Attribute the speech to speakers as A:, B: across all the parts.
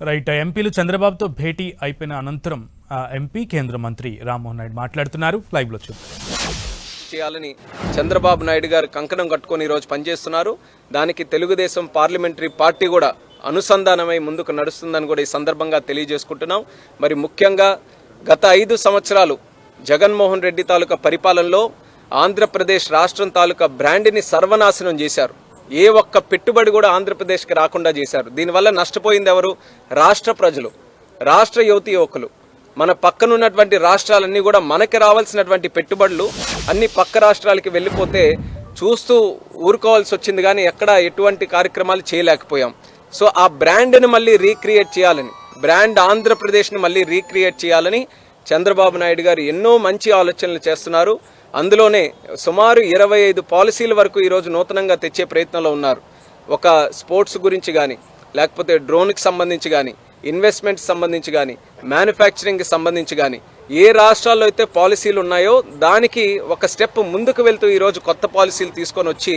A: Right ఎంపీలు చంద్రబాబుతో భేటీ అయిపోయిన అనంతరం ఆ, ఎంపీ కేంద్ర మంత్రి రామ్మోహన్ నాయుడు మాట్లాడుతున్నారు. లైవ్లో చూద్దాం.
B: చేయాలని చంద్రబాబు నాయుడు గారు కంకణం కట్టుకొని ఈరోజు పనిచేస్తున్నారు. దానికి తెలుగుదేశం పార్లమెంటరీ పార్టీ కూడా అనుసంధానమై ముందుకు నడుస్తుందని కూడా ఈ సందర్భంగా తెలియజేసుకుంటున్నాం. మరి ముఖ్యంగా గత ఐదు సంవత్సరాలు జగన్మోహన్ రెడ్డి తాలూకా పరిపాలనలో ఆంధ్రప్రదేశ్ రాష్ట్రం తాలూకా బ్రాండ్ని సర్వనాశనం చేశారు. ఏ ఒక్క పెట్టుబడి కూడా ఆంధ్రప్రదేశ్కి రాకుండా చేశారు. దీనివల్ల నష్టపోయింది ఎవరు? రాష్ట్ర ప్రజలు. రాష్ట్ర యువతి యువకులు. మన పక్కనున్నటువంటి రాష్ట్రాలన్నీ కూడా మనకి రావాల్సినటువంటి పెట్టుబడులు అన్ని పక్క రాష్ట్రాలకి వెళ్ళిపోతే చూస్తూ ఊరుకోవాల్సి వచ్చింది కానీ ఎక్కడ ఎటువంటి కార్యక్రమాలు చేయలేకపోయాం. సో ఆ బ్రాండ్ని మళ్ళీ రీక్రియేట్ చేయాలని బ్రాండ్ ఆంధ్రప్రదేశ్ని మళ్ళీ రీక్రియేట్ చేయాలని చంద్రబాబు నాయుడు గారు ఎన్నో మంచి ఆలోచనలు చేస్తున్నారు. అందులోనే సుమారు ఇరవై ఐదు పాలసీల వరకు ఈరోజు నూతనంగా తెచ్చే ప్రయత్నంలో ఉన్నారు. ఒక స్పోర్ట్స్ గురించి కానీ లేకపోతే డ్రోన్కి సంబంధించి కానీ ఇన్వెస్ట్మెంట్ సంబంధించి కానీ మ్యానుఫ్యాక్చరింగ్కి సంబంధించి కానీ ఏ రాష్ట్రాల్లో అయితే పాలసీలు ఉన్నాయో దానికి ఒక స్టెప్ ముందుకు వెళ్తూ ఈరోజు కొత్త పాలసీలు తీసుకొని వచ్చి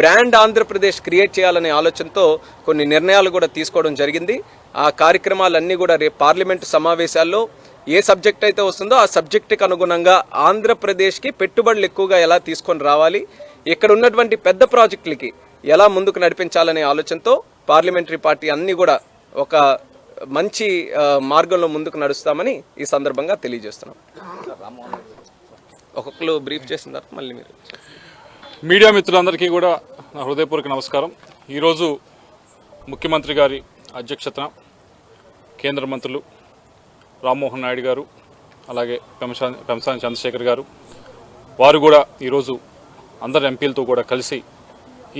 B: బ్రాండ్ ఆంధ్రప్రదేశ్ క్రియేట్ చేయాలనే ఆలోచనతో కొన్ని నిర్ణయాలు కూడా తీసుకోవడం జరిగింది. ఆ కార్యక్రమాలన్నీ కూడా రేపు పార్లమెంటు సమావేశాల్లో ఏ సబ్జెక్ట్ అయితే వస్తుందో ఆ సబ్జెక్టుకి అనుగుణంగా ఆంధ్రప్రదేశ్కి పెట్టుబడులు ఎక్కువగా ఎలా తీసుకొని రావాలి ఇక్కడ ఉన్నటువంటి పెద్ద ప్రాజెక్టులకి ఎలా ముందుకు నడిపించాలనే ఆలోచనతో పార్లమెంటరీ పార్టీ అన్నీ కూడా ఒక మంచి మార్గంలో ముందుకు నడుస్తామని ఈ సందర్భంగా తెలియజేస్తున్నాం. ఒక్కొక్కరు బ్రీఫ్ చేసిన తర్వాత మళ్ళీ మీరు
C: మీడియా మిత్రులందరికీ కూడా నా హృదయపూర్వక నమస్కారం. ఈరోజు ముఖ్యమంత్రి గారి అధ్యక్షతన కేంద్ర మంత్రులు రామ్మోహన్ నాయుడు గారు అలాగే పెంసాని పెంసాని చంద్రశేఖర్ గారు వారు కూడా ఈరోజు అందరు ఎంపీలతో కూడా కలిసి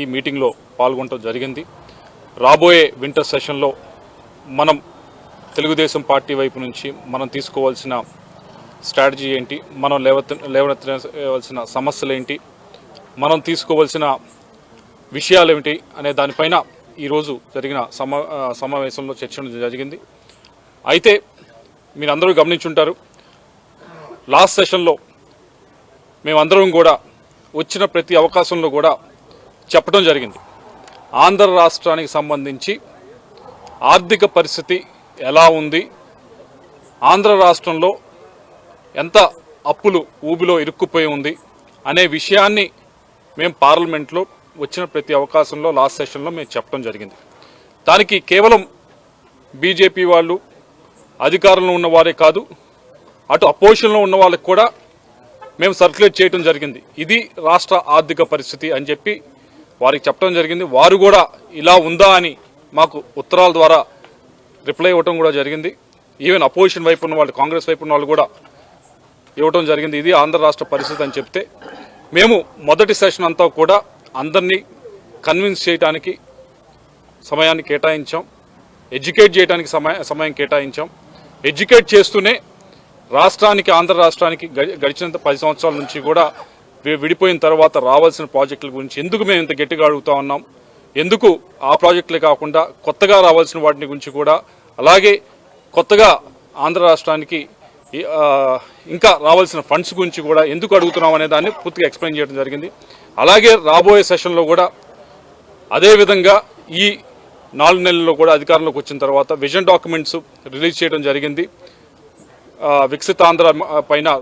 C: ఈ మీటింగ్లో పాల్గొనడం జరిగింది. రాబోయే వింటర్ సెషన్లో మనం తెలుగుదేశం పార్టీ వైపు నుంచి మనం తీసుకోవాల్సిన స్ట్రాటజీ ఏంటి? మనం లేవత్ లేవనెత్తవలసిన సమస్యలు ఏంటి? మనం తీసుకోవాల్సిన విషయాలు ఏమిటి? అనే దానిపైన ఈరోజు జరిగిన సమా సమావేశంలో చర్చ జరిగింది. అయితే మీరు అందరూ గమనించుంటారు. లాస్ట్ సెషన్లో మేమందరం కూడా వచ్చిన ప్రతి అవకాశంలో కూడా చెప్పడం జరిగింది. ఆంధ్ర రాష్ట్రానికి సంబంధించి ఆర్థిక పరిస్థితి ఎలా ఉంది? ఆంధ్ర రాష్ట్రంలో ఎంత అప్పులు ఊబిలో ఇరుక్కుపోయి ఉంది అనే విషయాన్ని మేము పార్లమెంట్లో వచ్చిన ప్రతి అవకాశంలో లాస్ట్ సెషన్లో మేము చెప్పడం జరిగింది. దానికి కేవలం బీజేపీ వాళ్ళు అధికారంలో ఉన్నవారే కాదు అటు అపోజిషన్లో ఉన్న వాళ్ళకి కూడా మేము సర్క్యులేట్ చేయడం జరిగింది. ఇది రాష్ట్ర ఆర్థిక పరిస్థితి అని చెప్పి వారికి చెప్పడం జరిగింది. వారు కూడా ఇలా ఉందా అని మాకు ఉత్తరాల ద్వారా రిప్లై ఇవ్వటం కూడా జరిగింది. ఈవెన్ అపోజిషన్ వైపు ఉన్న వాళ్ళు కాంగ్రెస్ వైపు ఉన్న వాళ్ళు కూడా ఇవ్వటం జరిగింది. ఇది ఆంధ్ర రాష్ట్ర పరిస్థితి అని చెప్తే మేము మొదటి సెషన్ అంతా కూడా అందరినీ కన్విన్స్ చేయడానికి సమయాన్ని కేటాయించాం. ఎడ్యుకేట్ చేయడానికి సమయ సమయం కేటాయించాం. ఎడ్యుకేట్ చేస్తూనే రాష్ట్రానికి ఆంధ్ర రాష్ట్రానికి గడి- పది సంవత్సరాల నుంచి కూడా విడిపోయిన తర్వాత రావాల్సిన ప్రాజెక్టుల గురించి ఎందుకు మేము ఇంత గట్టిగా అడుగుతా ఉన్నాం? ఎందుకు ఆ ప్రాజెక్టులే కాకుండా కొత్తగా రావాల్సిన వాటిని గురించి కూడా అలాగే కొత్తగా ఆంధ్ర రాష్ట్రానికి ఇంకా రావాల్సిన ఫండ్స్ గురించి కూడా ఎందుకు అడుగుతున్నాం అనే దాన్ని పూర్తిగా ఎక్స్ప్లెయిన్ చేయడం జరిగింది. అలాగే రాబోయే సెషన్లో కూడా అదేవిధంగా ఈ నాలుగు నెలల్లో కూడా అధికారంలోకి వచ్చిన తర్వాత విజన్ డాక్యుమెంట్స్ రిలీజ్ చేయడం జరిగింది. ఆ, వికసిత ఆంధ్ర పైన